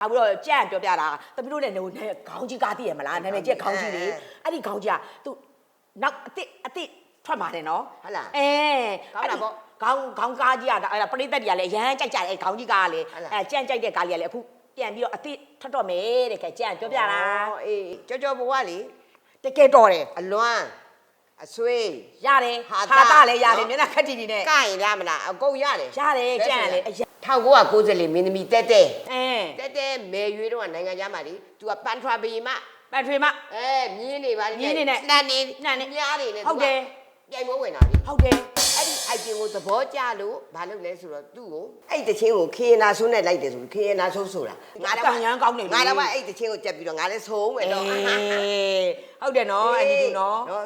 နောက်ပြီးတော့ကြက်ပြောပြတာတမီးတို့လည်းနေခေါင်းကြီးကားသိရမလားနာမည်ကျက်ခေါင်းကြီးလေအဲ့ဒီခေါင်းကြီးကသူနောက်အစ်အစ်ထွက်ပါတယ်နော်ဟုတ်လားအဲကောင်းတာပေါ့ခေါင်းခေါင်းကားကြီးကအဲ့ဒါပရိသတ်တွေကလည်းရမ်းကြိုက်ကြတယ်အဲ့ခေါင်းကြီးကားကလေဟုတ်လားအဲကြက်ကြိုက်တဲ့ကားလေးကလည်းအခုပြန်ပြီးတော့အစ်ထွက်တော့မယ်တဲ့ခဲကြက်ပြောပြတာဩအေးကြောကြောဘဝလေတကယ်တော်တယ်အလွမ်း အဆွေး ရတယ်ဟာဟာတာ တာလည်းရတယ်နော်မျက်နှာခက်တီတီနဲ့ကရင်ရမလားအကုန်ရတယ်ရတယ်ကြက်လည်းအရင်1990မင်းသမီးတက်တက်အဲတက်တက်မေရွေးတော့နိုင်ငံခြားမှာလေ तू ကပန်ထရာဘီမပန်ထွေမ အဲမြင်းနေပါလေမြင်းနေနဲ့နှမ်းနေနှမ်းနေများနေနဲ့ဟုတ်တယ်ပြိုင်ပွဲဝင်တာလေဟုတ်တယ်အဲ့ဒီ item ကိုသဘောကျလို့ဘာလုပ်လဲဆိုတော့သူ့ကိုအဲ့တချင်းကိုခေယနာဆိုးနဲ့လိုက်တယ်ဆိုခေယနာဆိုးဆိုတာတန်ရန်ကောင်းနေလေငါတော့ကအဲ့တချင်းကိုကြက်ပြီးတော့ငါလည်းဆိုးမယ်တော့ အေးဟုတ်တယ်နော်အန်ဒီတူနော် နော်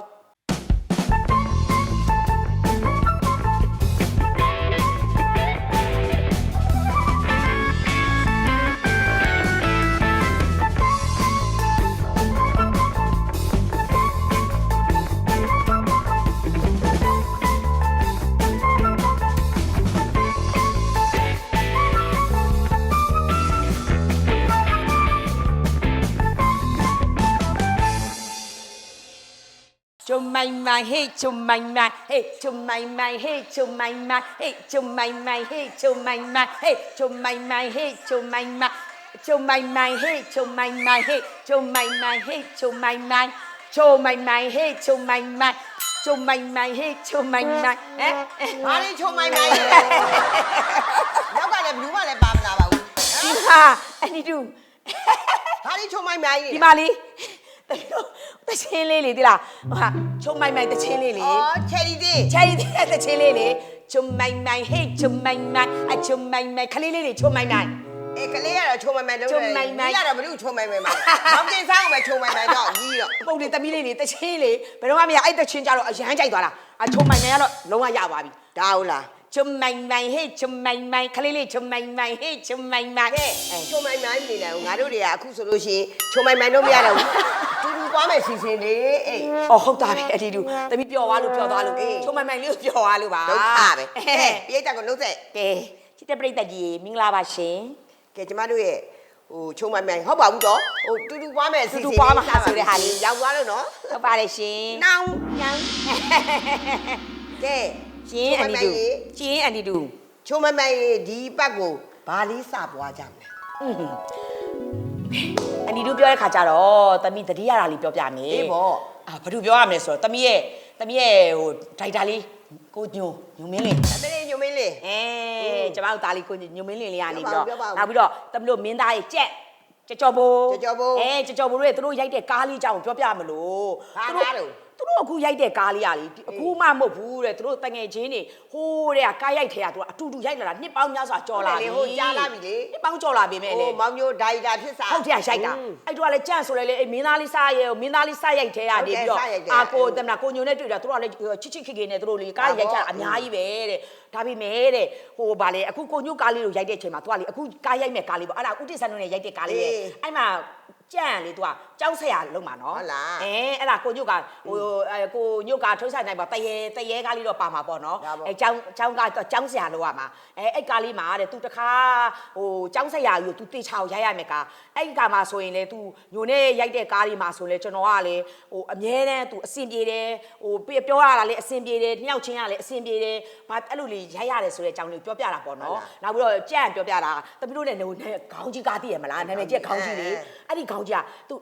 မိုင်မိုင်ဟေးချုံမိုင်မိုင်ဟေးချုံမိုင်မိုင်ဟေးချုံမိုင်မိုင်ဟေးချုံမိုင်မိုင်ဟေးချုံမိုင်မိုင်ဟေးချုံမိုင်မိုင်ဟေးချုံမိုင်မိုင်ချုံမိုင်မိုင်ဟေးချုံမိုင်မိုင်ဟေးချုံမိုင်မိုင်ဟေးချုံမိုင်မိုင်ချုံမိုင်မိုင်ဟေးချုံမိုင်မိုင်ချုံမိုင်မိုင်ဟေးချုံမိုင်မိုင်ဟဲ့ဘာလေးချုံမိုင်းမိုင်းလဲနောက်ကလည်းဘူးမလည်းပါမလာပါဘူးဒီမှာအန်ဒီတူဘာလေးချုံမိုင်းမိုင်းဒီမှာလေး တတို့တချင်းလေးလေဒီလားဟာချုံမိုင်မိုင်တချင်းလေးလေအော်ချယ်ရီတေးချာရီတဲ့တချင်းလေးလေချုံမိုင်မိုင်ဟေးချုံမိုင်မိုင်အချုံမိုင်မိုင်ခလေးလေးလေချုံမိုင်မိုင်အဲကလေးကတော့ချုံမိုင်းမိုင်းလုံးချုံမိုင်းမိုင်းကြီးကတော့ဘလို့ချုံမိုင်းမိုင်းမိုင်းမောင်တင်ဆောင်ပဲချုံမိုင်းမိုင်းတော့ကြီးတော့ပုံလေးတမီးလေးလေတချင်းလေးဘယ်တော့မှမရအဲ့တချင်းကြတော့အရန်ကြိုက်သွားတာအချုံမိုင်မိုင်ကတော့လုံးဝရပါပြီဒါဟုတ်လား ချုံမိုင်မိုင်ဟေးချုံမိုင်မိုင်ခလေးလေးချုံမိုင်မိုင်ဟေးချုံမိုင်မိုင်ကဲချုံမိုင်းမိုင်းနေတယ်ငါတို့တွေကအခုဆိုလို့ရှိရင်ချုံမိုင်းမိုင်းတော့မရတော့ဘူးတူတူသွားမယ်စီစဉ်လေးအေး အော်ဟုတ်တာပဲအတီတူတမီးပျော်သွားလို့ပျော်သွားလို့အေး ချုံမိုင်မိုင်လေးကိုပျော်သွားလို့ပါဒုက္ခပဲအဲကဲပြိတ္တကိုလုံးဆက်ကဲချစ်တဲ့ပြိတ္တကြီးမင်္ဂလာပါရှင်ကဲကျမတို့ရဲ့ဟိုချုံမိုင်းမိုင်းဟုတ်ပါဘူးတော့ဟိုတူတူသွားမယ်စီစဉ်တူတူပွားမှာဆိုတဲ့ဟာလေးရောက်သွားလို့နော်ဟုတ်ပါတယ်ရှင်နောင်ညံကဲ ရှင်အန်ဒီတူရှင်အန်ဒီတူချုံမိုင်းမိုင်းဒီပတ်ကိုဘာလေးစပွားကြမလဲအန်ဒီတို့ပြောတဲ့ခါကျတော့တမီတတိယရာလေးပြောပြမယ်အေးပေါ့အာဘာလို့ပြောရမလဲဆိုတော့တမီရဲ့တမီရဲ့ဟိုဒိုက်တာလေးကိုညိုညိုမင်းလေးအတလေးညိုမင်းလေးအဲကျမတို့သားလေးကိုညိုမင်းလေးလေးကနေပြီးပြောတော့ပါဦးနောက်ပြီးတော့တမီတို့မင်းသားရဲ့ကြက်ကြော်ကြော်ဘိုးကြော်ကြော်ဘိုးအဲကြော်ကြော်ဘိုးတို့ရဲ့သူတို့ရိုက်တဲ့ကားလေးကြောင်ပြောပြမလို့ဘာသူတို့ကားလို့သူ တို့အခုရိုက်တဲ့ကားလေးอ่ะလေအခုမှမဟုတ်ဘူးတဲ့သူတို့တငယ်ချင်းတွေဟိုးတဲ့ကားရိုက်ထဲကသူကအတူတူရိုက်လာတာနှစ်ပေါင်းများစွာကြော်လာပြီဟိုကြားလာပြီလေနှစ်ပေါင်းကြော်လာပြီမဲ့လေဟိုမောင်မျိုးဒိုင်တာဖြစ်စာဟုတ်တယ်ရိုက်တာအဲ့တော့ကလည်းကြန့်ဆိုလဲလေအေးမင်းသားလေးစားရဲမင်းသားလေးစားရိုက်ထဲကနေပြီးတော့ဟုတ်တယ်စားရိုက်တယ်အာကိုတမနာကိုညိုနဲ့တွေ့တာသူတို့ကလည်းချစ်ချစ်ခင်ခင်နဲ့သူတို့လေကားရိုက်ကြတာအများကြီးပဲတဲ့ဒါပေမဲ့တဲ့ဟိုဗာလေအခုကိုညိုကားလေးကိုရိုက်တဲ့အချိန်မှာသူကလေအခုကားရိုက်မဲ့ကားလေးပေါ့အဲ့ဒါဥတိဆန်တို့နဲ့ရိုက်တဲ့ကားလေးပဲအဲ့မှာ ကြန့်လေသူကကြောက်ဆရာလုံးမှာနော်ဟုတ်လားအဲအဲ့ဒါကိုညိုကဟိုအဲကိုညိုကထုတ်ဆိုင်နိုင်ပါတရေတရေကားလေးတော့ပါမှာပေါ့နော်ဒါပေါ့အဲကျောင်းကျောင်းကတော့ကျောင်းဆရာလောက်ရမှာအဲအဲ့ကားလေးမှာတဲ့သူတခါဟိုကျောင်းဆရာကြီးကိုသူတေချာကိုရိုက်ရမယ်ကားအဲ့ဒီကားမှာဆိုရင်လေသူညိုနဲ့ရိုက်တဲ့ကားလေးမှာဆိုလေကျွန်တော်ကလေဟိုအမြဲတမ်းသူအဆင်ပြေတယ်ဟိုပြပြောရတာလေအဆင်ပြေတယ်နှစ်ယောက်ချင်းကလည်းအဆင်ပြေတယ်ဘာအဲ့လိုလေးရိုက်ရတယ်ဆိုတဲ့အကြောင်းလေးပြောပြတာပေါ့နော်နောက်ပြီးတော့ကြန့်ပြောပြတာတမီးတို့လည်းဟိုခေါင်းကြီးကားသိရမလားနာမည်ကျက်ခေါင်းကြီးလေအဲ့ဒီခေါင်းကြီးကသူ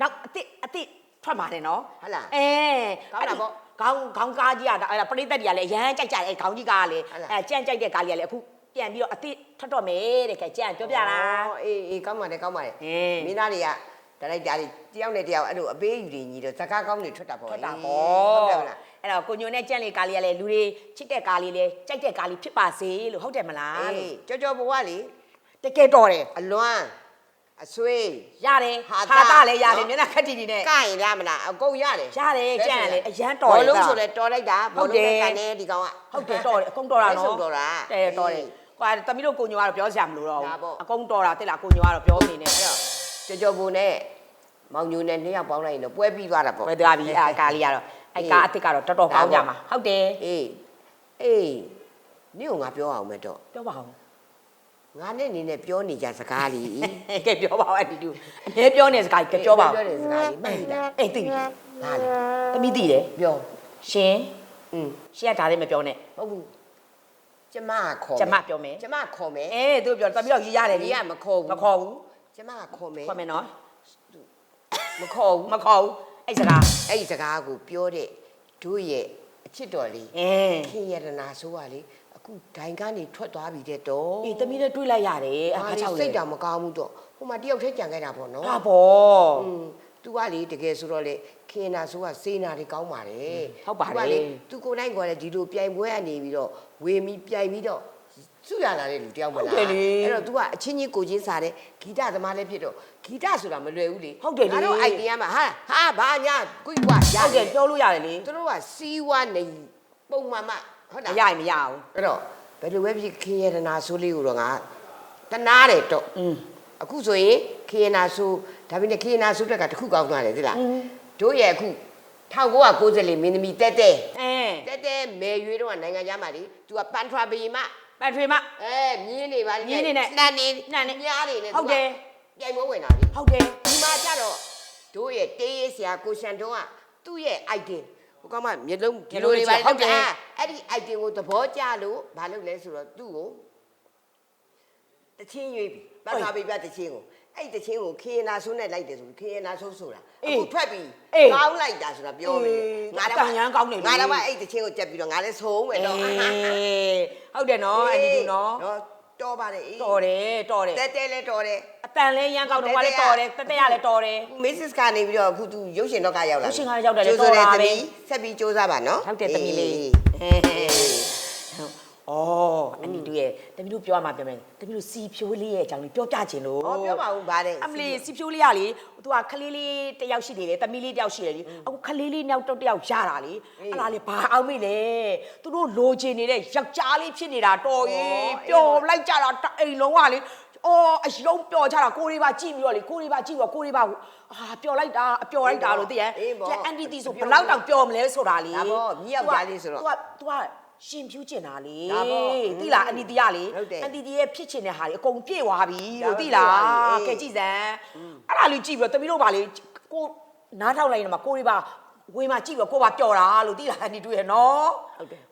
နောက်အစ်စ်အစ်စ်ထွက်ပါတယ်နော်ဟုတ်လားအဲကောင်းတာပေါ့ခေါင်းခေါင်းကားကြီးကဒါအဲ့ဒါပရိသတ်တွေကလည်းရမ်းကြိုက်ကြတယ်ခေါင်းကြီးကားကလည်းဟုတ်လားအဲကြမ်းကြိုက်တဲ့ကားလေးကလည်းအခုပြန်ပြီးတော့အစ်စ်ထွက်တော့မယ်တဲ့ခဲကြမ်းပြောပြတာဩအေးအေးကောင်းပါတယ်ကောင်းပါတယ်အင်းမင်းသားတွေကဒါလိုက်တာတွေတယောက်နဲ့တယောက်အဲ့လိုအပေးယူတွေညီတော့ဇကားကောင်းတွေထွက်တာပေါ့ထွက်တာဟုပေါ့တ်တယ်မလားအဲ့တော့ကိုညိုနဲ့ကြမ်းလေးကားလေးကလည်းလူတွေချစ်တဲ့ကားလေးလည်းကြိုက်တဲ့ကားလေးဖြစ်ပါစေလို့ဟုတ်တယ်မလားအေးလို့ကြောကြောဘဝလေတကယ်တော်တယ်အလွမ်း အဆွေး ရတယ်ဟာဟာတာတာလည်းရတယ်နော် မျက်နှာခက်တီတီနဲ့ကရင်ရမလားအကုန်ရတယ်ရတယ်ကြမ်းလည်းအရန်တော်ဘောတယ်လုံးသားဆိုလဲတော်လိုက်တာဟုဘောတ်တယ်လုံးနဲ့ကန်နေဒီကောင်က ဟုတ်တယ်တော်တယ်အကုန်တော်တာလက်စုံနော်တော်တာတဲ့တော်တယ်အေးကွာတမီးတို့ကိုညိုကတော့ပြောစရာမလိုတော့ဒါပေါ့ ဘူးအကုန်တော်တာတဲ့လားကိုညိုကတော့ပြောနေတယ်အဲ့တော့ ကြောကြောဘုံနဲ့မောင်ညိုနဲ့နှစ်ယောက်ပေါင်းလိုက်ရင်တော့ပွဲပြီးသွားတာပေါ့ဝယ်သွားပြီအာကားလေးကတော့အဲကားအစ်စ်ကတော့တော်တော်ကောင်းကြမှာဟုတ်တယ်အေးအေးနင့်ကငါပြောအောင်မယ်တော့ပြောပါဦးဟ ငါနဲ့နေနဲ့ပြောနေကြစကားလीကဲပြောပါဦးအန်တီတူအမြဲပြောနေစကားကြီးကဲပြောပါဦးပြောတဲ့စကားလीမှတ်ပြီလားအေးသိပြီဟာလေသမီးသိတယ်ပြောရှင်อืมရှင်ကဒါလေးမပြောနဲ့ဟုတ်ဘူးကျမကခေါ်ကျမပြောမယ်ကျမခေါ်မယ်အေးသူပြောသမီးတော့ရေးရတယ်ဒီကမခေါ်ဘူးမခေါ်ဘူးကျမကခေါ်မယ်ခေါ်မယ်နော်မခေါ်ဘူးမခေါ်ဘူးအဲ့စကားအဲ့ဒီစကားကိုပြောတဲ့တို့ရဲ့အချစ်တော်လေးအင်းခင်ရတနာဆိုကလေ အခုဒိုင်ကနေထွက်သွားပြီတဲ့တော့ အေးသမီးလည်းတွေးလိုက်ရတယ် အား အား လေး ချောက် စိ လေ တ်တောင်မကောင်းဘူးတော့ဟိုမှာတယောက်တည်းကြံခဲ့တာပေါ့နော် ဟာပေါ့ อืม तू ကလေတကယ်ဆိုတော့လေခင်ရနာဆိုကစေနာတွေကောင်းပါတယ် ဟုတ်ပါတယ် သူကလေ तू ကိုယ်တိုင်ကလည်းဒီလိုပြိုင်ပွဲကနေပြီးတော့ဝေမီပြိုင်ပြီးတော့စုရလာတဲ့လူတယောက်မ ဟုတ် လား တယ်လေ အဲ့တော့ तू ကအချင်းချင်းကိုချင်းစားတဲ့ဂီတသမားလည်းဖြစ်တော့ဂီတဆိုတာမလွယ်ဘူးလေ ဟုတ်တယ်လေ ငါတို့ idea မှာဟာဟာဘာညာကွိကွာရ ဟုတ်တယ် တယ် ပြောလို့ရတယ်လေ သူတို့ကစီးဝါနေပုံမှန်မှ ဟုတ် မ လား ရရင်မရအောင် အဲ့တော့ဘယ်လိုပဲဖြစ်ခင်ရတနာဆိုးလေးကိုတော့ငါတနာတယ်တော့ อืม အခုဆိုရင်ခေနာဆိုဒါပေမဲ့ခေနာဆိုတဲ့ကတစ်ခုကောင်းသွားတယ်သိလားတို့ရဲ့အခု1990မင်းသမီးတက်တက် အင်း တက်တက်မေရွေးတော့နိုင်ငံသားမှာလေ तू ကပန်ထရာဘီမ ပန်ထွေမ အဲမြင်းနေပါလေ မြင်းနေနဲ့ နှမ်းနေ နှမ်းနေ များနေနဲ့ ဟုတ်တယ် ပြိုင်ပွဲဝင်တာလေ ဟုတ်တယ် ဒီမှာကြတော့တို့ရဲ့တေးရေးဆရာကိုရှန်တုံးကသူ့ရဲ့ item ဟိုကမှမျက်လုံးဒီလိုတွေပါဟုတ်တယ်အဲ့ဒီ item ကိုသဘောကျလို့မလုပ်လဲဆိုတော့သူ့ကိုတချင်းရွေးပြီပန်ထရာဘီပြတချင်းကိုအဲ့ဒီတချင်းကိုခေနာဆိုးနဲ့လိုက်တယ်ဆိုခေနာဆိုးဆိုတာအခုထွက်ပြီအေးကောင်းလိုက်တာဆိုတာပြောနေအေးငါအတန်ရမ်းကောင်းနေပြီငါတော့အဲ့ဒီတချင်းကိုတက်ပြီးတော့ငါလည်းဆုံးမယ်တော့အေးဟုတ်တယ်နော်အန်တီတူနော်တော်ပါတယ်အေးတော်တယ်တော်တယ်တဲတဲလဲတော်တယ် အတန်လဲရမ်းကောင်းတယ်ဟိုကလည်းတော်တယ်တက်တက်ရလည်းတော်တယ်မစ်စစ်ကနေပြီးတော့အခုသူရုပ်ရှင်တော့ကရောက်လာရုပ်ရှင်ကရောက်တယ်လေကြိုးစားတော်တာပဲသမီးဆက်ပြီးစူးစမ်းပါနော်ဟုတ်တယ်သမီးလေးအေးအော်အန်တီတူရဲ့တမီးတို့ပြောရမှာပြန်မယ်တမီးတို့စီဖြိုးလေးရဲ့အကြောင်းလေးပြောပြချင်လို့ဟောပြောပါဦးဗါတယ်အမလီစီဖြိုးလေးကလေသူကခလေးလေးတစ်ယောက်ရှိနေတယ်တမီးလေးတစ်ယောက်ရှိတယ်လေအခုခလေးလေးနောက်တစ်ယောက်ရတာလေအဲ့ဒါလေဘာအောင်မေ့လဲသူတို့လိုချင်နေတဲ့ယောက်ျားလေးဖြစ်နေတာတော်ကြီးပျော်လိုက်ကြတာတအိမ်လုံးကလေ အော်အယုံပျော်ကြတာကိုလေးပါကြည့်ပြီးတော့လေကိုလေးပါကြည့်ပြီးတော့ကိုလေးပါအာပျော်လိုက်တာအပျော်လိုက်တာလို့သိရဲ့ကျအန်တီတီဆိုဘယ်လောက်တောင်ပျော်မလဲဆိုတာလေဒါပေါ့မြေယောက်ျားလေးဆိုတော့သူကသူကရှင်ဖြူးကျင်တာလေဒါပေါ့သိလားအန်တီတီကလေဟုတ်တယ်အန်တီတီရဲ့ဖြစ်ချင်တဲ့ဟာတွေအကုန်ပြည့်သွားပြီဒါလို့ပဲသိလားပြည့်သွားပြီအေးကဲကြည့်စမ်းအဲ့ဒါလေးကြည့်ပြီးတော့တမီးတို့ပါလေကိုနားထောင်လိုက်နေမှာကိုလေးပါ ဝေးမှာကြည့်ပြီးတော့ကိုပါပျော်တာလို့သိလားအန်တီတူရဲ့နော်ဟုတ်တယ်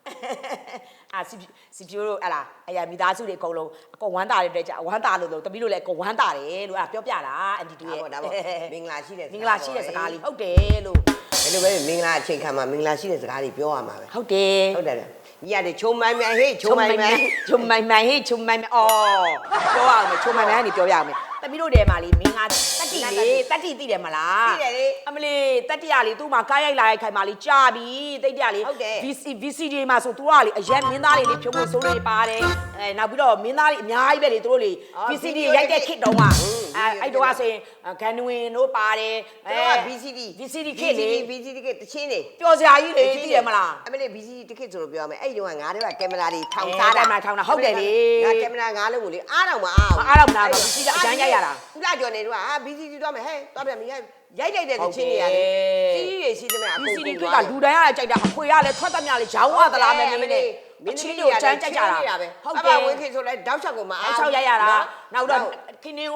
အာစီစီပြိုးတို့အဲ့လားအရာမိသားစုတွေအကုန်လုံးအကုန်ဝမ်းသာတဲ့အတွက်ကြဝမ်းသာလို့တော့တမီးတို့လည်းအကုန်ဝမ်းသာတယ်လို့အဲ့ဒါပြောပြတာအန်တီတူဒါရဲ့ပေါ့ဒါပေါ့မင်္ဂလာရှိတဲ့မင်္ဂလာရှိတဲ့စကားလေးဟုတ်တယ်လို့ဘယ်လိုပဲမင်္ဂလာအချိန်ခါမှာမင်္ဂလာရှိတဲ့စကားတွေပြောရမှာပဲဟုတ်တယ်ဟုတ်တယ်လေညီရတယ်ချုံမိုင်းမိုင်းဟေးချုံမိုင်းမိုင်းချုံမိုင်မိုင်ဟေးချုံမိုင်မိုင်အော်ပြောအောင်မယ်ချုံမိုင်မိုင်ကနေပြောရအောင် မယ်တမီးတို့တဲမှာလေမင်းကတက်တီလေတက်တီသိတယ်မလားသိတယ်လေအမလေးတက်တီရလေသူ့မှာကားရိုက်လာရိုက်ခိုင်မှာလေကြာပြီတိတ်တရလေ ဟုတ်တယ် VC VCD မှာဆိုသူကလေအရက်မင်းသားလေးလေဖြုံးဖို့ဆိုးလေးပါတယ်အဲနောက်ပြီးတော့မင်းသားလေးအများကြီးပဲလေသူတို့လေ အော် VCD video ရိုက်တဲ့ခစ်တုံးကဟွန်းအဲ video အဲ့တော့ကဆိုရင်ဂန်နဝင်းတို့ပါတယ်အဲ့တော့ VCD VCD ခစ်လေ VCD ကတချင်းနေပျော်စရာကြီးလေသိတယ်မလား အမလေး VCD တခစ်ဆိုလို့ပြောရမယ်အဲ့ဒီတော့ငါတို့ကကင်မရာတွေထောင်စားတာကင်မရာထောင်တာဟုတ်တယ်လေငါကင်မရာငါးလုံးကိုလေအားတော့မအားဘူးအားတော့မအားတော့ VCD အချမ်းရိုက်ရတာခုလာကျော်နေတော့ဟာ VCD တော့မယ်ဟဲ့တော့ပြန်ပြီဟဲ့ရိုက်လိုက်တဲ့တချင်းတွေရဟုတ်လေတယ်စီးရီစီးသမျှအဒီကုန်စီဒီကုန်ခစ်ကလူတိုင်းကလည်းကြိုက်တာအခွေရလည်းထွက်သမျှလည်းဂျောင်းဝသလားမယ်မင်းနဲ့မင်းချင်းတို့တို့ချချမ်းမ်းကြကြိုက်က်ကြကြတာတာပဲဟုတ်အတယ်ဘဝင်ခေဆိုလဲတောက်ချက်ကိုမအားအောက်ချောက်ရရတာနောက်တော့ခင်းင်း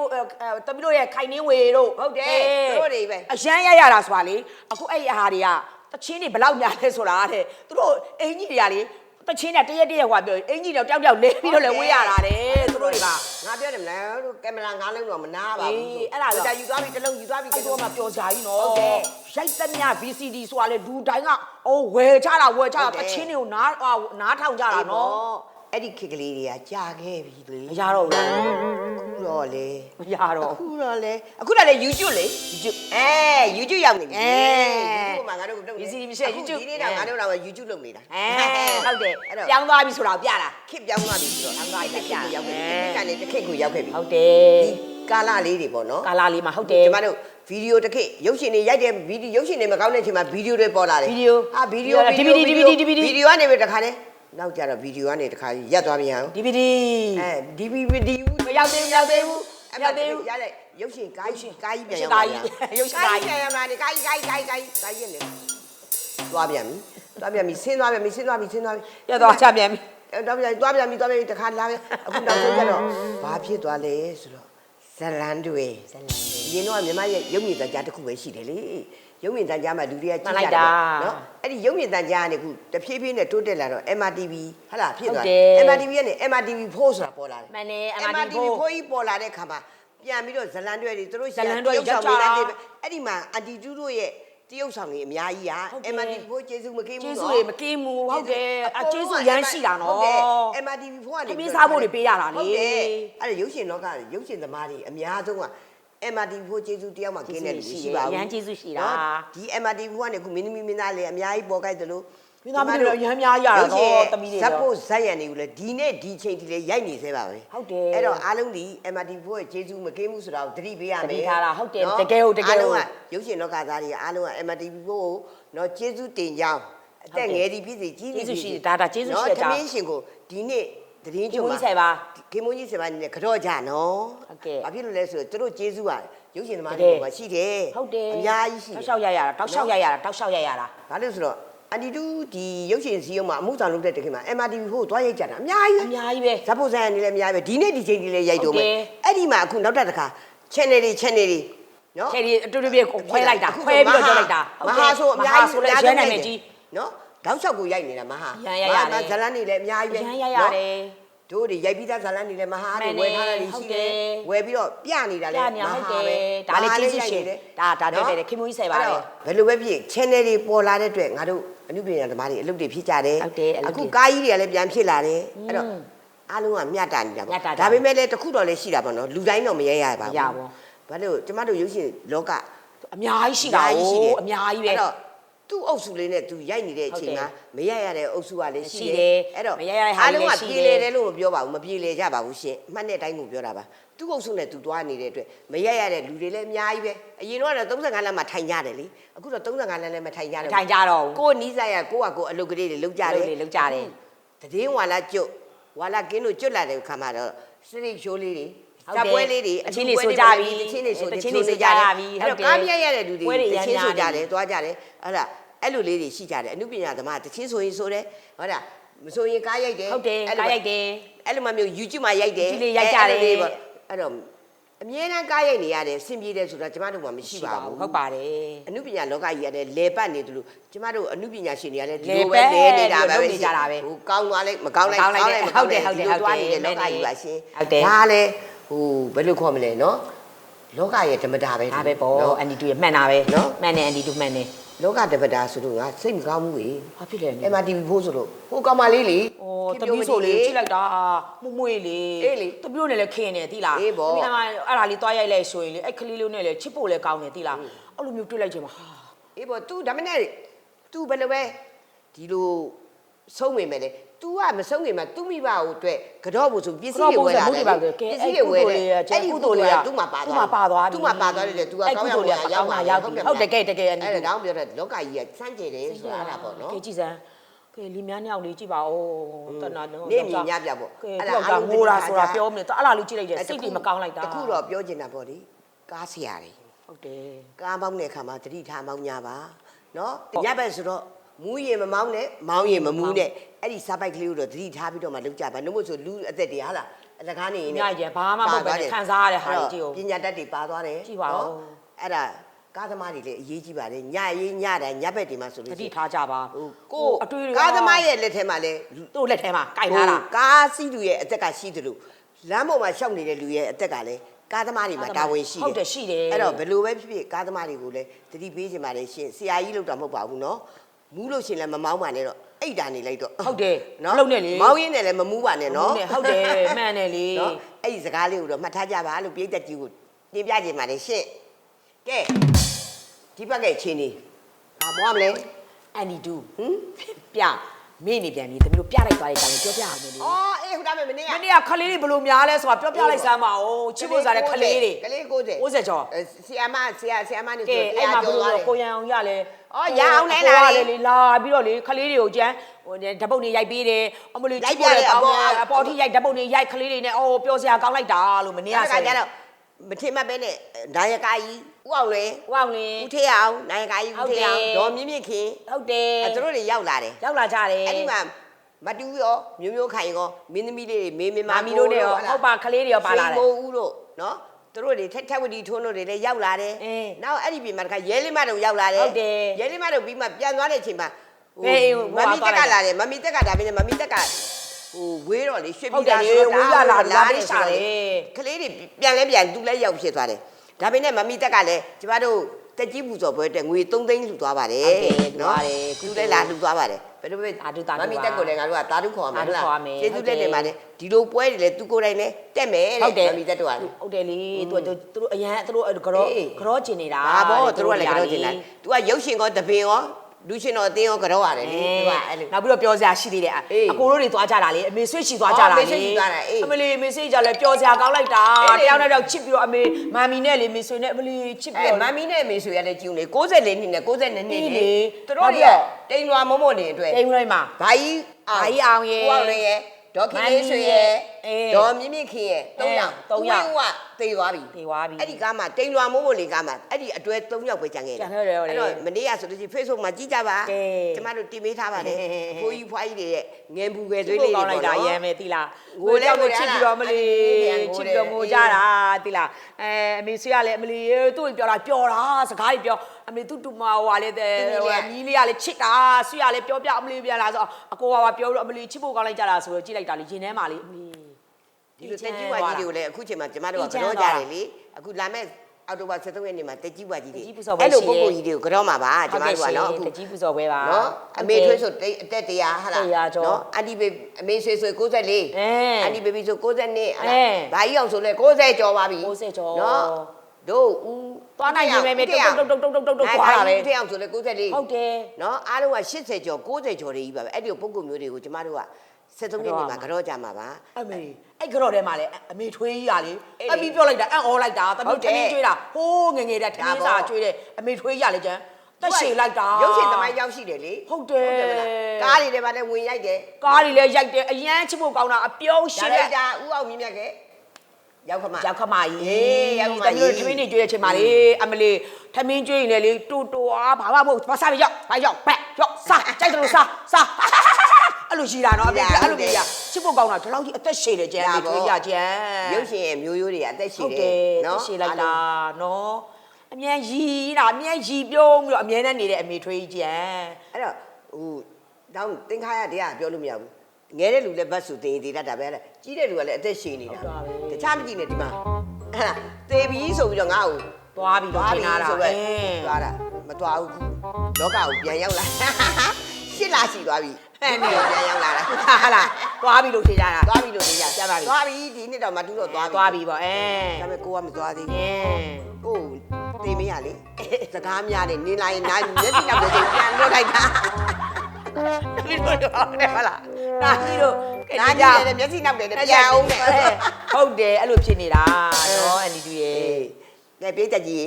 တမီးတို့ရဲ့ခိုင်နှင်းဝေတို့ဟုတ်တယ်သူတို့တွေပဲအရန်ရရတာဆိုတာလေအခုအဲ့အဟာတွေကတချင်းတွေဘလောက်များလဲဆိုတာတဲ့သူတို့အင်ကြီးတွေကလေ တချင်းနဲ့တရက်တရက်ဟွာပြောအင်ကြီးတော့တောက်တောက်လဲပြီးတော့လဲဝေးရတာတဲ့သူတို့တွေကငါပြောတယ်မလားတို့ကင်မရာငါးလုံးတော့မနာပါဘူးအေးအဲ့ဒါတော့ဒါယူသွားပြီတစ်လုံးယူသွားပြီအဲ့တော့မှပျော်စရာကြီးနော်ဟုတ်တယ်ရိုက်သမျှ VCD ဆိုတာလေလူတိုင်းကအိုးဝယ်ချတာဝယ်ချတာဟုတ်တယ်တချင်းတွေကိုနားအာနားထောင်ကြတာနော် အဲ့ဒီခေတ်ကလေးတွေကကြာခဲ့ပြီလေမရတော့ဘူးလားအခုတော့လေမရတော့အခုတော့လေအခုတော့လေ YouTube လေ YouTube အဲ YouTube ရောက်နေပြီအဲ YouTube မှာငါတို့လုပ်နေ VCD မရှိတဲ့အခု YouTube ဒီနေ့တော့ငါတို့တော့ YouTube လုပ်နေတာအဲဟုတ်တယ်အဲ့တော့ပြောင်းသွားပြီဆိုတာပြတာခေတ်ပြောင်းသွားပြီဆိုတော့ပြောင်းသွားပြီတစ်ခေတ်ကိုရောက်ခဲ့ပြီအဲဒီကနေတစ်ခေတ်ကိုရောက်ခဲ့ပြီဟုတ်တယ်ဒီကာလလေးတွေပေါ့နော်ကာလာလေးမှာဟုတ်တယ်ကျမတို့ဗီဒီယိုတစ်ခေတ်ရုပ်ရှင်တွေရိုက်တဲ့ဗီဒီယိုရုပ်ရှင်တွေမကောင်းတဲ့အချိန်မှာဗီဒီယိုတွေပေါ်လာတယ်ဗီဒီယိုဟာဗီဒီယို DVD DVD DVD ဗီဒီယိုကနေပဲတခါနဲ့ နောက်ကြတော့ဗီဒီယိုကနေတခါရက်သွားပြန်အောင် DVD အဲ DVD မရောက်သေးဘူးမရောက်သေးဘူးမရောက်သေးဘူးရတဲ့ရုပ်ရှင်ကားကြီးကားကြီးပြန်ရုရောက်ပ်ရှင်လာကားကြီးရုပ်ရှင်ကားကြီးပြန်ရောက်လာနေကားကြီးကားကြီးကားကြီးကားကြီးကားကြီးနေသွားပြန်ပြီသွားပြန်ပြီဆင်းသွားပြန်ပြီဆင်းသွားပြီဆင်းသွားပြီရသွားချပြန်ပြီအဲ့တော့ပြန်သွားပြန်ပြီသွားပြန်ပြီတခါလာပြန်အခုနောက်ဆုံးကျတော့ဘာဖြစ်သွားလဲဆိုတော့ဇလန်တွေဇလန်တွေအရင်တော့မြန်မာရဲ့ရုပ်မြင်သံကြားတစ်ခုပဲရှိတယ်လေ ရုပ်မြင်သံကြားမှာလူတွေကကြည့်မှန်လိုက်ကြတာတာနော်အဲ့ဒီရုပ်မြင်သံကြားကနေခုတဖြည်းဖြည်းနဲ့တိုးတက်လာတော့ MRTV ဟဟလားဖြစ်သွားဟုတ်တယ် MRTV ကနေ MRTV 4ဆိုတာပေါ်လာတယ်မှန်တယ် MRTV MRTV 4ကြီးပေါ်လာတဲ့ခါမှာပြန်ပြီးတော့ဇလန်တွေတွေသူတို့ဇလန်တွေတရုပ်ဆောင်ရောက်ကြတာတွေလည်းအဲ့ဒီမှာအန်တီတူတို့ရဲ့တရုပ်ဆောင်တွေအများကြီးဟာဟုတ်တယ် MRTV 4ကျေးဇူးမကင်းဘူးကျေးနော်ဇူးတွေမကင်းဘူးဟုတ်တယ်အကျေးဇူးရမ်းရှိတာနော်ဟုတ်တယ် MRTV 4ကနေသမီးစားဖို့တွေပေးရတာလေဟုတ်တယ်အဲ့ဒါရုပ်ရှင်လောကရုပ်ရှင်သမားတွေအများဆုံးက MRTV 4ကျေးဇူးတယောက်မှကင်းတဲ့လူရှိပါဘူးရမ်းကျေးဇူးရှိတာဒီ MRTV ကနေခုမင်းသမီးမင်းသားလေးအများကြီးပေါ်ကြိုက်တယ်လို့မင်းသားမင်းတို့အများများရတာနော်သမီးတွေဇက်တော့ဖို့ဇက်ရံတွေကိုလည်းဒီနေ့ဒီချိန်ဒီလေရိုက်နေသေးပါပဲဟုတ်တယ်အဲ့တော့အားလုံးဒီ MRTV ရဲ့ကျေးဇူးမကင်းဘူးဆိုတာကိုသတိပေးရမယ်သတိထားတာဟုတ်တယ်နော်တကယ်ဟုတ်တကယ်ဟုတ်အားလုံးကရုပ်ရှင်လောကသားတွေအားလုံးက MRTV ကိုနော်ကျေးဇူးတင်ကြောင်းအသက်ငယ်ဒီဖြစ်စီကြီးနေကျေးဇူးရှိတယ်ဒါဒါကျေးဇူးရှိတဲ့ကြောင်းနော်သမင်းရှင်ကိုဒီနေ့ သတင်းဒီကြုံမွေးဆယ်ပါ ခင်မွန်းကြီးဆယ်ပါနေနဲ့ကြော့ကြနော်ဟုတ်ကဲ့ဘာဖြစ်လို့လဲဆိုတော့သူတို့ကျေးဇူးကရုပ်ရှင်သမားတတွေကယ်မှာရှိတယ်ဟုတ်တယ်အများကြီးရှိတယ် တောက်လျှောက်ရရတာတောက်လျှောက်ရရတာတောက်လျှောက်ရရတာ ဘာလို့ဆိုတော့အန်တီတူဒီရုပ်ရှင်စည်းရုံးမှာအမှုဆောင်လုပ်တဲ့တခင်မှာ MRTV ဟိုသွားရိုက်ကြတာအများကြီးအများကြီးပဲဇက်ဖို့ဆိုင်အနေနဲ့အများကြီးပဲဒီနေ့ဒီချိန်ဒီလေးရိုက်တော့မယ်ဟုတ်တယ် အဲ့ဒီမှာအခုနောက်တစ်ခါ channel တွေ channel တွေနော်ထဲဒီအတူတူပြေခွဲလိုက်တာအခုခွဲပြီးတော့ကြောက်လိုက်တာမဟာဆိုအများကြီးဆိုလဲရဲနာမည်ကြီးနော် တောက်လျှောက်ကိုရိုက်နေတာမဟာရန်ရရတယ်မဟာဇလန်းနေလည်းအများကြီးပဲရန်ရရတယ် တို့တွေရိုက်ပြီးသားဇလန်းနေလည်းမဟာတွေမှဝန်တယ်ယ်ထားတာတွေရှိတယ်ဟုတ်တယ် ဝယ်ပြီးတော့ပြနေတာပြလည်းနေဟုတ်မဟာတယ်ပဲဒါလည်းကျေးဇူးမဟာရှင်ရိုက်နေတယ်ဒါဒါတဲ့နော်တဲ့ခင်မွေးဆယ်ပါအဲ့လေတော့ဘယ်လိုပဲဖြစ် channel တွေပေါ်လာတဲ့အတွက်ငါတို့အမှုပညာသမားတွေအလုပ်တွေဖြစ်ကြတယ်ဟုတ်တယ်အလုပ်အခုတွေကားကြီးတွေကလည်းပြန်ဖြစ်လာတယ်အဲ့တော့อืมအားလုံးကမျှတနေတာမျှတတာပေါ့ဒါပေမဲ့လည်းတစ်ခုတော့လည်းရှိတာပေါ့နော်လူတိုင်းတော့မရဲရပါဘူးမရဘူး ဘာလို့ကျမတို့ရုပ်ရှင်လောက အများကြီးရှိတာအများကြီးရှိတယ်အများကြီးပဲအဲ့တော့ သူ့အုပ်စုလေးနဲ့သူရိုက်နေတဲ့အချိန်မှာမရရတဲ့အုပ်စုကလည်းရှိရှိတယ်တယ်အဲ့တော့မရရတဲ့ဟာအားတွေလုံးလည်းကရှိပြေတယ်လေတယ်လို့မပြောပါဘူးမပြေလေကြပါဘူးရှင်အမှတ်နဲ့တိုင်းကိုပြောတာပါသူ့အုပ်စုနဲ့သူသွားနေတဲ့အတွက်မရရတဲ့လူတွေလည်းအများကြီးပဲအရင်တော့35လမ်းမှာထိုင်ကြတယ်လေအခုတော့35လမ်းလည်းမထိုင်ကြမတော့ထိုင်ကြတော့ဘူးကိုယ်နီးစားရကိုယ့်ဟာကိုယ်အလုပ်ကလေးတွေလုပ်ကြတယ်အလုပ်တွေလုပ်ကြတယ်တည်င်းဝါလာကျွတ်ဝါလာကင်းတို့ကျွတ်လာတဲ့ခါမှာတော့စရိတ်ရှိုးလေးတွေဟုတ်ဇတယ်က်ပွဲလေးတွေအချင်းတွေဆိုကြပြီတချင်းတွေဆိုတတချင်းချင်းတွေတွေဆိုဆိုကြကြရရပြီပြီဟုတ်အဲ့တယ်တော့ကားမြတ်ရတဲ့လူတွေပွဲတွေတရမ်းချင်းဆိုကြများတယ်တယ်သွားကြတယ်အဲ့ဒါ အဲ့လိုလေးတွေရှိကြတယ်အမှုပညာသမားတချင်းဆိုရင်ဆိုတယ်ဟုတ်လားမဆိုရင်ကားရိုက်တယ်ဟုတ်တယ်အဲ့လိုကားရိုက်တယ်အဲ့လိုမှမျိုး YouTube မှာရိုက်တယ် YouTube လေးရိုက်ကြတယ်အဲ့လိုလေးပေါ့အဲ့တော့အမြဲတမ်းကားရိုက်နေရတယ်အဆင်ပြေတယ်ဆိုတာကျမတို့မှမရှိပါဘူးဟုတ်ပါတယ်အနုပညာလောကကြီးကလည်းလေပတ်နေတယ်လို့ကျမတို့အနုပညာရှင်တွေကလည်းဒီလေလိုပတ်ပဲလဲနေတာပဲလုပ်နေကြတာပဲဟိုကောင်းသွားလိုက်မကောင်းလိုက်မကောင်းလိုက်မကောင်းလိုက်ဟုတ်တယ်ဒီလိုဟုတ်တယ်သွားနေတဲ့ဟုတ်လောတယ်ကကြီးပါရှင်ဟုတ်တယ်ဒါလည်းဟိုဘယ်လိုခေါ်မလဲနော်လောကရဲ့ဓမ္မတာပဲဒါပဲပေါ့နော်အန်ဒီတူရမှန်တာပဲနော်မှန်တယ်အန်ဒီတူမှန်တယ် လောကဓမ္မတာဆိုလို့ငါစိတ်မကောင်းဘူးလေဘာဖြစ်လဲအဲ့မှာ TV ဖိုးဆိုလို့ဟိုကောင်မလေးလေဩတပီးဆိုလေကြည့်လိုက်တာမှုမွေးလေအေးလေတပီးတို့နဲ့လည်းခင်းနေသိလားအေးပေါ့တပီးကမှအဲ့ဒါလေးသွားရိုက်လိုက်ဆိုရင်လေအဲ့ကလေးလေးနဲ့လည်းချစ်ဖို့လည်းကောင်းတယ်သိလားအဲ့လိုမျိုးတွေ့လိုက်ချင်မှာဟာအေးပေါ့ तू ဒါမနဲ့ तू ဘယ်လိုပဲဒီလိုဆုံးဝင်မယ်လေ तू ကမဆုံးခင်မှာ तू မိဘကိုအတွက်ကတော့ဘူးဆိုပစ္စည်းတွေဝယ်လာတယ်ပစ္စည်းတွေဝယ်တယ်အဲ့ဒီကုသိုလ်လေးက तू မှာပါသွား သူ့မှာပါသွားပြီ तू မှာပါသွားတယ် तू ကကောင်းရ အဲ့ မှာ ကုသိုလ်လေးက ရောက်မှာ ကောင်းမှာရောက်ပြီဟုတ်တယ်ကဲတကယ်အန်တီ အဲ့ဒါတောင်းပြောတဲ့လောကကြီးကစမ်းကြယ်တယ်ဆိုတာအဲ့ဒါပေါ့နော် ကဲကြည်စမ်းကဲလီမြန်းညောင်လေးကြည့်ပါဦးတနာနော် နေမြင်ညပြပေါ့ ကဲအဲ့ဒါကငိုတာဆိုတာပြောမနေတအဲ့လားလေးကြည့်လိုက်တယ်စိတ်တွေမကောင်းလိုက်တာ တခုတော့ပြောချင်တာပေါ့လေကားဆရာတွေ ဟုတ်တယ် ကားမောင်းတဲ့အခါမှာတတိထားမောင်းကြပါနော်ညဘက်ဆိုတော့ မူးရင်မမောင်းနဲ့မောင်းရင်မမူးနဲ့အဲ့ဒီစားပိုက်ကလေးကိုတော့တတိထားပြီးတော့မှလုပ်ကြပါနှုတ်မို့ဆိုလူအသက်တွေဟာလားအလကားနေနေ ညကျဘာမှမဟုတ်ပဲခံစားရတဲ့ဟာကြီးကြည့်ဦး ပညာတတ်တွေပါသွားတယ် ကြည့်ပါဦး အဲ့ဒါကားသမားတွေလည်းအရေးကြီးပါတယ်ညရေးညတိုင်းညဘက်တွေမှာဆို တ လို့ တိ ရှိရင် ထားကြပါ ဟို ကိုအတွေ့တွေ ကားသမားရဲ့လက်ထဲမှာလည်း တို့လက်ထဲမှာကြိုက်ထားတာ ကားစီးသူရဲ့အသက်ကရှိတယ်လို့လမ်းပေါ်မှာရှောက်နေတဲ့လူရဲ့အသက်ကလည်းကားသမားတွေမှာတာဝန်ရှိတယ် ဟုတ်တယ်ရှိတယ် အဲ့တော့ဘယ်လိုပဲဖြစ်ဖြစ်ကားသမားတွေကိုလည်းတတိပေးချင်ပါတယ်ရှင်ဆရာကြီးလောက်တာမဟုတ်ပါဘူးเนาะ မူးလို့ရှင်လည်းမမောင်းပါနဲ့တော့အိတ်တာနေလိုက်တော့ဟုတ်တယ်နော်လုံးနဲ့လေမောင်းရင်းနဲ့လည်းမမူးပါနဲ့နော်ဟုတ်တယ်မှန်တယ်လေနော်အဲ့ဒီစကားလေးကိုတော့မှတ်ထားကြပါလို့ပြိတ္တကြီးကိုတင်ပြခြင်းပါတယ်ရှင့်ကဲဒီဘက်ကချင်းနေဘာမွားမလဲအန်ဒီတူဟင်ပြ မေ့နေပြန်ပြီတမီးတို့ပြလိုက်သွားတဲ့အကြောင်းကိုပြောပြအောင်လေအော်အေးဟိုဒါမဲ့မနေ့ကမနေ့ကခလေးတွေဘယ်လိုများလဲဆိုတာပြောပြလိုက်စမ်းပါဦးချစ်ဖို့စားတဲ့ခလေးတွေကလေး90 90ကျော်အဲဆီယာမဆီယာဆီယာမနေကဲဆိုအဲ့မှာဘယ်လိုတယ်လဲကိုရန်အောင်ရလဲအော်ရအောင်လဲလားလေလေလာပြီးတော့လေခလေးတွေကိုကျန်းဟိုဓပုတ်နေရိုက်ပေးတယ်အမလို့ရိုက်ပြတယ်ကောင်းအပေါ်တယ်အပေါ်ထိရိုက်ဓပုတ်နေရိုက်ခလေးတွေနဲ့အော်ပြောစရာကောင်းလိုက်တာလို့မနေ့ကအဲ့ဒါဆိုကကြတော့မထင်မှတ်ပဲနဲ့နိုင်ရကာကြီးဥအောင်လွင်ဝအောင်လေဦးထေးအောင်နိုင်ရကာကြီးဟုတ်ဦးတယ်ထေးအောင်ဒေါ်မြင့်မြင့်ခင်ဟုတ်တယ်အဲသူတို့တွေရောက်လာတယ်ရောက်လာကြတယ်အဲ့ဒီမှာမတူရောမျိုးမျိုးခိုင်ရောမင်းသမီးလေးတွေမေမေမာမာမီတို့နဲ့ရောဟုတ်ပါကလေးတွေရောပါလာတယ်ရွှေမိုးဦးတို့နော်သူတို့တွေထက်ထက်ဝတီထွန်းတို့တွေလည်းရောက်လာတယ်အင်းနောက်အဲ့ဒီပြင်မှာတခါရဲလေးမတို့ရောက်လာတယ်ဟုတ်တယ်ရဲလေးမတို့ပြီးမှပြန်သွားတဲ့အချိန်မှာဟိုအေးဟိုမမီတက်ကသွားလိုက်လာတယ်မမီတက်ကဒါပဲနဲ့မမီတက်ကဟိုဝေးတော့လေရွှေဟုတ်ပြည်တယ်သားလေဝေးရလာတယ်လာပေးရှာတယ်ကလေးတွေပြန်လဲပြန်သူလည်းရောက်ဖြစ်သွားတယ် ဒါပေမဲ့မမီတက်ကလည်းကျမတို့တက်ကြီးပူဇော်ပွဲအတွက်ငွေ3သိန်းလှူသွားပါတယ်ဟုတ်တယ်လှူသွားတယ်သူလည်းလာလှူသွားပါတယ်ဘယ်လိုပဲသာဓုသာဓုမမီတက်ကိုလည်းငါတို့ကသာဓုခေါ်ရမှာသာဓုခေါ်ရမယ်ကျေးဇူးတက်တယ်မှာလေဒီလိုပွဲတွေလည်းသူကိုယ်တိုင်လည်းတက်မယ်ဟုတ်တယ်မမီတက်တို့ကလေဟုတ်တယ်လေသူကသူတို့အရန်သူတို့ကတော့အေးကတော့ကျင်နေတာဒါပေါ့သူတို့ကလည်းကြောက်နေတာ तू ကရုပ်ရှင်ကောတပင်ရော လူရှင်တော်အတင်းရောကြောရတယ်လေ तू ကအဲ့လို နောက်ပြီးတော့ပြောစရာရှိသေးတယ်အေးအကိုတို့တွေသွားကြတာလေအမေဆွေ့ချီသွားကြတာအော်အမေလေဆွေ့ချီသွားတာအေးအမလီအမေဆွေ့ကြလဲပြောစရာကောင်းလိုက်တာအေးလေတယောက်နဲ့တော့ချစ်ပြီးတော့အမေမာမီနဲ့လေမေဆွေနဲ့အမလီချစ်ပြီးအဲတော့ မမီနဲ့မေဆွေရတဲ့ကျူနေ64နှစ်နဲ့62နှစ်အေးလေလေသူတို့နောက်တွေပြီးတော့တိမ်လွာမုံမုံနေအတွက်တိမ်လိုက်မှာ ဘာကြီးဘာကြီးအောင်ရဲ့ ကိုအောင်ရဲ့ ဒေါ်ခင်လေးဆွေရဲ့အေး ဒေါ်မြင့်မြင့်ခင်ရဲ့3ယောက်သုံးယောက် ဦးဝင်းကတေသွားပြီတေသွားပြီ အဲ့ဒီကားမှာတိမ်လွာမုံမုံလေးကားမှာအဲ့ဒီအတွဲ3ယောက်ပဲကျန်ခဲ့ကျန်ခဲ့တယ်ဟုတ်တယ်အဲ့တော့မနေ့ကဆိုလို့ရှိရင် Facebook မှာကြည့်ကြပါကဲ ကျမတို့တင်ပေးထားပါတယ်ဟဲ့ဟဲ့ဟဲ့ဖိုးကြီးဖွားကြီးတွေရဲ့ငယ်ဘူးငယ်သွေးသွေးလေးလေးကောတွေင်းလိုက်တာပေါ့နော် ရမ်းမယ်သီလားငိုလဲကြောက်ငိုကိုတယ်ချစ်ပြီးတော့မလီအဲ့ဒါချစ်ပြီးတော့ငိုကြတာသီလားအဲအမေဆွေကလည်းအမလီသူ့ကိုပြောတာပြောတာစကားတွေပြော အမေသူ့တူမဟိုလေတဲ့သူ့ညီလေးကမီးလေးကလည်းချစ်တာဆွေကလည်းပြောပြအမလီပြန်လာဆိုအကိုကပြောပြီးတော့အမလီချစ်ဖို့ကောင်းလိုက်ကြတာဆိုတော့ကြည့်လိုက်တာလေရင်ထဲမှာလေအမလီဒီလိုတက်ကြီးဝါကြီးတွေကိုလည်းအခုချိန်မှာကျမတို့ကကြောကြတယ်လေအခုလာမဲ့အောက်တိုဘာ23ရက်နေ့မှာတက်ကြီးဝါကြီးတွေတက်ကြီးပူဇော်ပွဲအဲ့လိုရှိပုံတယ်ကိုကြီးတွေကိုကြောမှာပါကျမတို့ကနော်အခုတကြီးပူဇော်ပွဲပါနော်အမေထွေးဆိုတိတ်အသက်တရားဟာလားတရားကျော်နော်အန်တီဘေအမေဆွေဆွေ64အဲအန်တီဘေဘီဆို62ဟာအဲလားဘာကြီးအောင်ဆိုလဲ60ကျော်ပါပြီ60ကျော်နော် တို့ဦးသွားနိုင်ရင်ပဲမေတုတ်တုတ်တုတ်တုတ်တုတ်တုတ်တုတ်သွားတာပဲဦးထအောင်ဆိုလဲ64ဟုတ်တယ်နော်အားလုံးက80ကျော်60ကျော်တွေကြီးပါပဲအဲ့ဒီပုံကုမျိုးတွေကိုကျမတို့က73ရက်နေ့မှာကြောကြမှာပါအမေအဲ့ကြော့ထဲမှာလေအမေထွေးကြီးကလေအေးအပြီးပြောလိုက်တာအံ့ဩလိုက်တာတဟုမီးတ်ထတယ်မင်းကျွေးတာဟိုးငယ်ငယ်တဲ့ထမင်းဒါစာပေါ့ကျွေးတဲ့အမေထွေးကြီးကလေကျန်တက်ရှည်လိုက်တာရုပ်ရှင်သမိုင်းကြောင်းရှိတယ်လေဟုတ်တယ်မလားကားတွေထဲမှာလည်းဝင်ရိုက်တယ်ကားတွေလည်းရိုက်တယ်အရန်ချစ်ဖို့ကောင်းတာအပြုံးဒါရှင်းရိုတဲ့က်တာဦးအောင်မြင့်မြတ်က ရောက်ခမရောက်ခမကြီးအေးရောက်ခမကြီးတမီးတို့ထမင်းတွေကျွေးတဲ့အချိန်မှာလေအမလေးထမင်းကျွေးရင်လေတူတူအားဘာမှမဟုတ်ဘာစားမရောက်ဘာရောက်ဘက်ရောက်စားကြိုက်တယ်လို့စားစားအဲ့လိုရှိတာနော်အမေအဲ့လိုကြီးကချစ်ဖို့ကောင်းတာဒီလောက်ကြီးအသက်ရှည်တယ်ကျန်အမေထွေးကြီးကကျန်ရုပ်ရှင်ရဲ့မျိုးရိုးတွေအသက်ရှိဟုတ်တတယ်ယ်နော်နော်ရှည်လိုက်တာနော်အမြန်ရီးတာအမြန်ရီပြုံးပြီးတော့အမြန်နဲ့နေတဲ့အမေထွေးကြီးကျန်အဲ့တော့ဟိုတောင်းသင်္ခါရတရားပြောလို့မရဘူး ငယ်တဲ့လူလည်းဘတ်စုတင်တင်တတ်တာပဲလေကြီးတဲ့လူကလည်းအသက်ရှည်နေတာဟုတ်တာပဲတခြားမကြည့်နဲ့ဒီမှာအဲ့ဒါသေပြီဆိုပြီးတော့ငါ့ကိုသွားပြီးတော့သွားထင်ပြီလာတာဆိုပဲအင်းသွားတာမသွားဘူးခုလောကကိုပြန်ရောက်လာရှစ်လရှိသွားပြီအဲ့ဒီပြန်ရောက်လာတာဟာလားသွားပြီးလို့ထင်ကြတာသွားပြီလို့နေကြကြပါပြီသွားပြီဒီနှစ်တော့မတူတော့သွားပြီသွားပြီးပေါ့အဲဒါပေမဲ့ကိုကမသွားသေးအဘူးင်းကိုတေးမရလေစကားများနေနေလိုက်ရင်နိုင်မျက်စိနောက်ကိုပြန်လွတ်လိုက်တာ ဒီလိုတော့တယ်ဟုတ်လားနာကြီးတို့နားကြည့်တယ်မျက်စိနောက်တယ်ပြန်အောင်နဲ့ဟုတ်တယ်အဲ့လိုဖြစ်နေတာနော်အန်ဒီတူရဲ့ကဲပြေးတက်ကြီး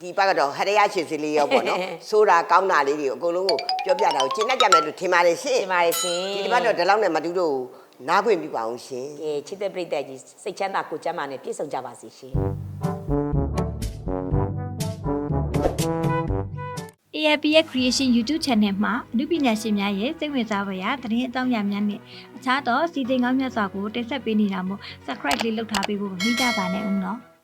ဒီဘက်ကတော့ဟရရရှင်စီလေးရောပေါ့နော်ဆိုတာကောင်းတာလေးတွေကိုအကုန်လုံးကိုပြောပြတာကိုရှင်းတတ်ကြမယ်လို့ထင်ပါတယ်ရှင်ဒီမှာရှင်ဒီတစ်ပတ်တော့ဒီလောက်နဲ့မတူတော့နားခွင့်ပြပါအောင်ရှင်ကဲချစ်တဲ့ပြိတ္တကြီးစိတ်ချမ်းသာကိုယ်ကျမ်းမာနဲ့ပြည့်စုံကြပါစေရှင် AAP ရဲ့ Creation YouTube Channel မှာအနုပညာရှင်များရဲ့စိတ်ဝင်စားဖွယ်ရာသတင်းအကြောင်းအရာများနဲ့အခြားသောစီစဉ်ကောင်းမြတ်စွာကိုတင်ဆက်ပေးနေတာမို့ Subscribe လေးလုပ်ထားပေးဖို့မမေ့ကြပါနဲ့ဦးနော်